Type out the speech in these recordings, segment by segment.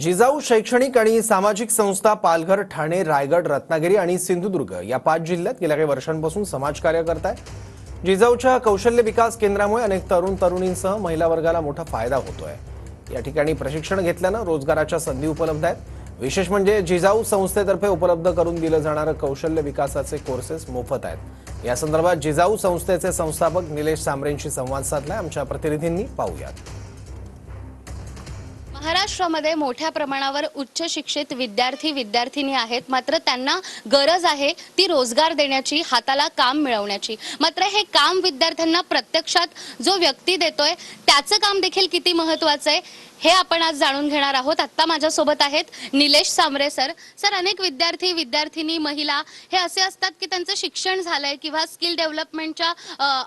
जिजाऊ शैक्षणिक आणि सामाजिक संस्था पालघर ठाणे रायगड रत्नागिरी आणि सिंधुदुर्ग या पाच जिल्ह्यात गेल्या काही वर्षांपासून समाजकार्य करत आहे जिजाऊच्या कौशल्य विकास केंद्रामुळे अनेक तरुण तरुणींसह महिला वर्गाला मोठा फायदा होतोय. या ठिकाणी प्रशिक्षण घेतल्यानं रोजगाराच्या संधी उपलब्ध आहेत. विशेष म्हणजे जिजाऊ संस्थेतर्फे उपलब्ध करून दिलं जाणारं कौशल्य विकासाचे कोर्सेस मोफत आहेत. या संदर्भात जिजाऊ संस्थेचे संस्थापक निलेश सांबरेंशी संवाद साधलाय. आमच्या प्रतिनिधींनी पाहूयात. महाराष्ट्रामध्ये मोठ्या प्रमाणावर उच्च शिक्षित विद्यार्थी विद्यार्थिनी आहेत. मात्र त्यांना गरज आहे ती रोजगार देण्याची हाताला काम मिळवण्याची. मात्र हे काम विद्यार्थ्यांना प्रत्यक्षात जो व्यक्ती देतोय त्याचं काम देखील किती महत्वाचं आहे हे आपण आज जाणून घेणार आहोत. आत्ता माझ्यासोबत आहेत निलेश सामरे सर. सर अनेक विद्यार्थी विद्यार्थिनी महिला हे असे असतात की त्यांचं शिक्षण झालंय किंवा स्किल डेव्हलपमेंटच्या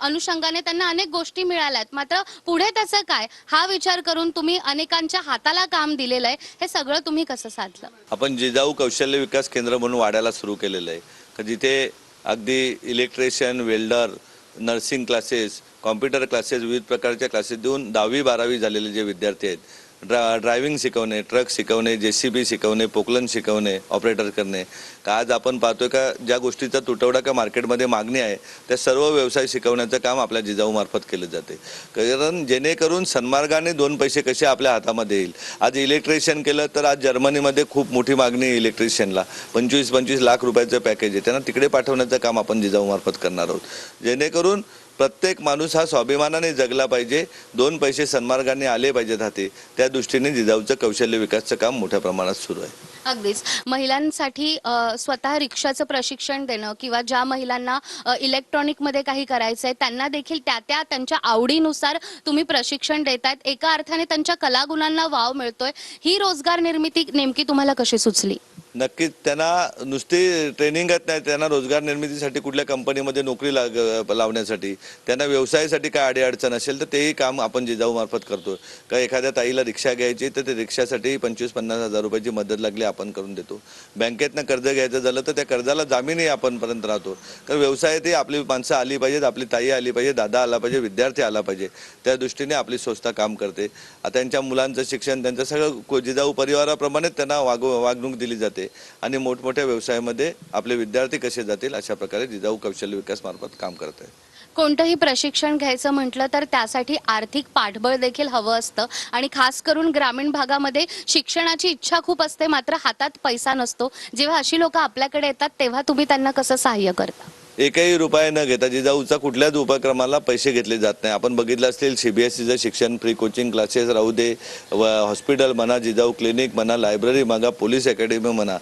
अनुषंगाने त्यांना अनेक गोष्टी मिळाल्यात. मात्र पुढे त्याचं काय? हा विचार करून तुम्ही अनेकांच्या हातात स्वतःला काम दिलेलं आहे हे सगळं तुम्ही कसं साधलं? आपण जिजाऊ कौशल्य विकास केंद्र म्हणून वाढायला सुरू केलेलं आहे. तर जिथे अगदी electrician welder nursing classes computer classes विविध प्रकारच्या क्लासेस देऊन दहावी बारावी झालेले जे विद्यार्थी आहेत ड्रा ड्रायव्हिंग शिकवणे ट्रक शिकवणे जे सी बी शिकवणे पोकलन शिकवणे ऑपरेटर करणे. का आज आपण पाहतोय का ज्या गोष्टीचा तुटवडा का मार्केटमध्ये मागणी आहे त्या सर्व व्यवसाय शिकवण्याचं काम आपल्या जिजाऊमार्फत केलं जाते. कारण जेणेकरून सन्मार्गाने दोन पैसे कसे आपल्या हातामध्ये येईल. आज इलेक्ट्रिशियन केलं तर आज जर्मनीमध्ये खूप मोठी मागणी आहे इलेक्ट्रिशियनला. पंचवीस पंचवीस लाख रुपयाचं पॅकेज आहे. त्यांना तिकडे पाठवण्याचं काम आपण जिजाऊमार्फत करणार आहोत. जेणेकरून प्रत्येक माणूस हा स्वाभिमानाने जगला पाहिजे दोन पैसे सन्मार्गाने आले पाहिजेत हाती. त्या दृष्टीने जिजाऊचं कौशल्य विकासचं काम मोठ्या प्रमाणात सुरू आहे. अगदीच. महिलांसाठी स्वतः रिक्षाचं प्रशिक्षण देणं किंवा ज्या महिलांना इलेक्ट्रॉनिकमध्ये काही करायचंय त्यांना देखील त्या त्या त्यांच्या आवडीनुसार तुम्ही प्रशिक्षण देतायत. एका अर्थाने त्यांच्या कलागुणांना वाव मिळतोय. ही रोजगार निर्मिती नेमकी तुम्हाला कशी सुचली? नक्कीच. त्यांना नुसती ट्रेनिंगच नाही त्यांना रोजगार निर्मितीसाठी कुठल्या कंपनीमध्ये नोकरी लाग लावण्यासाठी त्यांना व्यवसायासाठी काय अडीअडचण असेल तर तेही काम आपण जिजाऊमार्फत करतो का एखाद्या ताईला रिक्षा घ्यायची तर ते रिक्षासाठी पंचवीस पन्नास हजार रुपयाची मदत लागली आपण करून देतो. बँकेतनं कर्ज घ्यायचं झालं तर त्या कर्जाला जामीनही आपणपर्यंत राहतो. कारण व्यवसायातही आपली माणसं आली पाहिजेत आपली ताई आली पाहिजे दादा आला पाहिजे विद्यार्थी आला पाहिजे त्या दृष्टीने आपली संस्था काम करते. त्यांच्या मुलांचं शिक्षण त्यांचं सगळं को- जिजाऊ परिवाराप्रमाणे त्यांना वाग वागणूक दिली जाते. आणि मोठमोठ्या व्यवसायामध्ये आपले विद्यार्थी कसे जातील अशा प्रकारे जिजाऊ कौशल्य विकास मार्फत काम करत आहे कोणतंही प्रशिक्षण घ्यायचं म्हटलं तर त्यासाठी आर्थिक पाठबळ देखील हवं असतं. आणि खास करून ग्रामीण भागामध्ये शिक्षणाची इच्छा खूप असते मात्र हातात पैसा नसतो. जेव्हा अशी लोक आपल्याकडे येतात तेव्हा तुम्ही त्यांना कसं सहाय्य करता? एकही रुपये न घेता जिजाऊचा कुठल्याच उपक्रमाला पैसे घेतले जात नाही. आपण बघितलं असेल सीबीएसईचं शिक्षण फ्री कोचिंग क्लासेस राहू दे व हॉस्पिटल म्हणा जिजाऊ क्लिनिक म्हणा लायब्ररी म्हणा पोलीस अकॅडमी म्हणा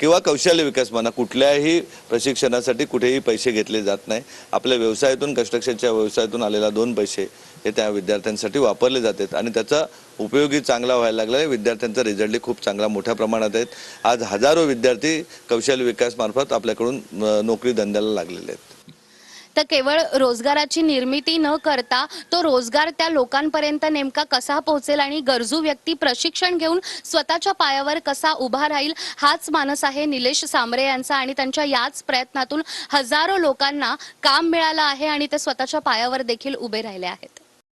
किंवा कौशल्य विकास म्हणा कुठल्याही प्रशिक्षणासाठी कुठेही पैसे घेतले जात नाही. आपल्या व्यवसायातून कन्स्ट्रक्शनच्या व्यवसायातून आलेला दोन पैसे हे त्या विद्यार्थ्यांसाठी वापरले जातात. आणि त्याचा उपयोगी चांगला व्हायला लागला. आहे विद्यार्थ्यांचा रिझल्टही खूप चांगला मोठ्या प्रमाणात आहेत. आज हजारो विद्यार्थी कौशल्य विकास मार्फत आपल्याकडून नोकरी धंद्याला लागलेले आहेत. तर केवळ रोजगाराची निर्मिती न करता तो रोजगार त्या लोकांपर्यंत नेमका कसा पोहोचेल आणि गरजू व्यक्ती प्रशिक्षण घेऊन स्वतःच्या पायावर कसा उभा राहील हाच मानस आहे निलेश सांबरे यांचा. आणि त्यांच्या याच प्रयत्नातून हजारो लोकांना काम मिळालं आहे आणि ते स्वतःच्या पायावर देखील उभे राहिले आहेत.